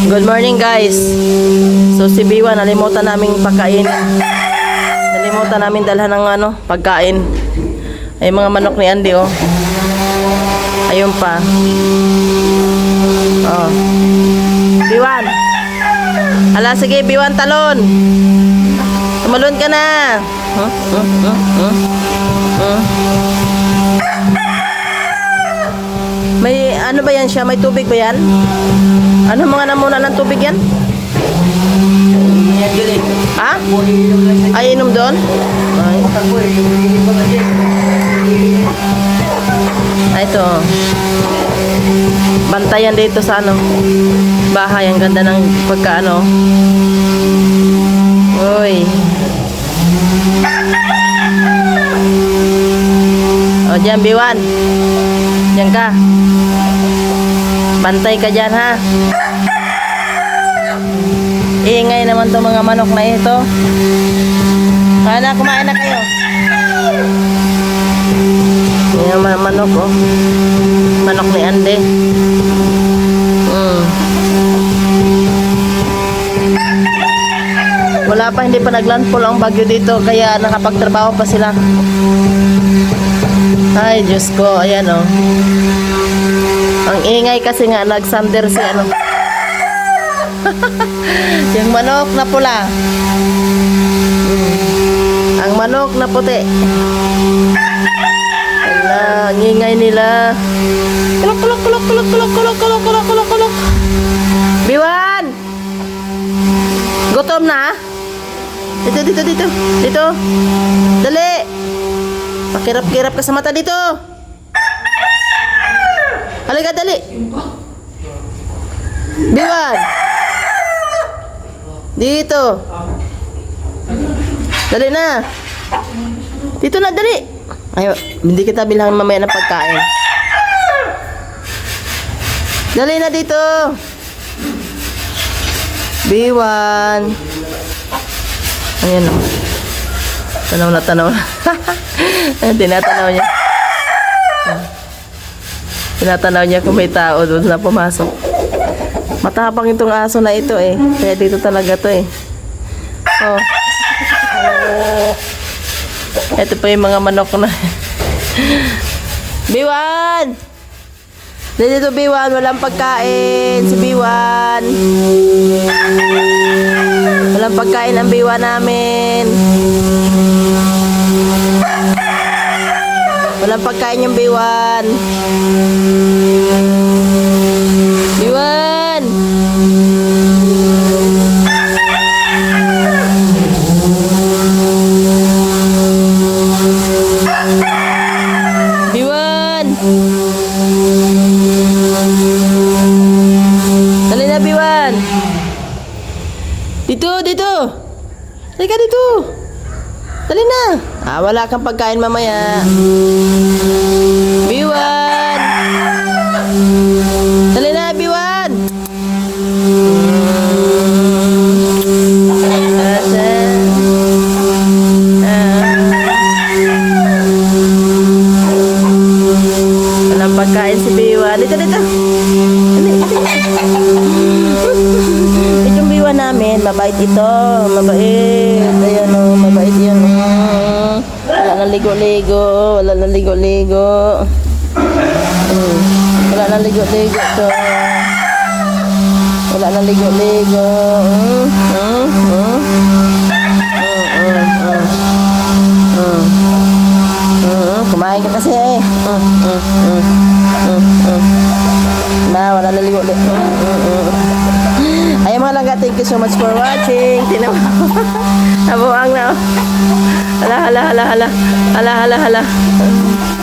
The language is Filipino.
Good morning guys. So si Biwa nalimutan naming pagkain. Nalimutan namin dalhan ng ano, pagkain. Ay mga manok ni Andy oh. Ayun pa. Oh. Biwan. Ala sige Biwan talon. Tumalon ka na. Huh? Huh? Huh? Huh? Huh? May ano ba yan siya? May tubig ba yan? Ano mga namuna ng tubig yan? Ha? Ay, inom doon? Ay. Ay, ito. Bantayan dito sa ano. Bahay. Ang ganda ng pagkaano. Uy. O, dyan, Biwan. Diyan ka. Bantay ka dyan, ha? Iingay naman to mga manok na ito. Kaya kumain na kayo. Yung mga manok, oh. Manok ni Ande. Mm. Wala pa, hindi pa naglandfall ang bagyo dito, kaya nakapagtrabaho pa sila. Ay, Diyos ko, ayan, oh. Ang ingay kasi nga, nagsander si ano. yung manok na pula. Mm. Ang manok na puti. Ala, ang ingay nila. Kulok, kulok, kulok, kulok, kulok, kulok, kulok, kulok, kulok, kulok. Biwan! Gutom na? Dito, dito, dito. Dito. Dali. Pakirap-kirap ka sa mata dito. Halika, dali. Biwan. Dito. Dali na. Dito na, dali. Ayo, hindi kita bilhan mamaya ng pagkain. Dali na dito. Biwan. Ayan o. Tanaw na tanaw tinatanaw niya. Tinatanaw niya kung may tao doon na pumasok. Matapang itong aso na ito eh. Kaya dito talaga to eh. Oh. Ito pa yung mga manok na. Biwan! Dito Biwan, walang pagkain. Si Biwan. Walang pagkain ang Biwan namin. Walang pagkain yung B1. B1! Dali na, B1! Dito, dito! Halika dito! Dito! Dali na! Ah, wala kang pagkain mamaya. Biwan! Dali na, Biwan! Walang pagkain si Biwa. Dito, dito. Dali, dali. Ito yung Biwa namin. Mabait ito. Mabait. Ayan o. Mabait yan. Mm. Wala nang ligo-ligo. Wala nang ligo-ligo. Mm. Wala nang ligo-ligo to. Wala nang ligo-ligo. Mm. Mm. Mm. Mm. Mm. Mm. Mm. Mm, kumain ka kasi eh. Mm, mm, mm, mm, mm. Na, wala na ligo. Mm, mm, mm. Ay mga langga, thank you so much for watching. Tinaw. Nabuang na. Hala, hala, hala, hala. Hala, hala, hala.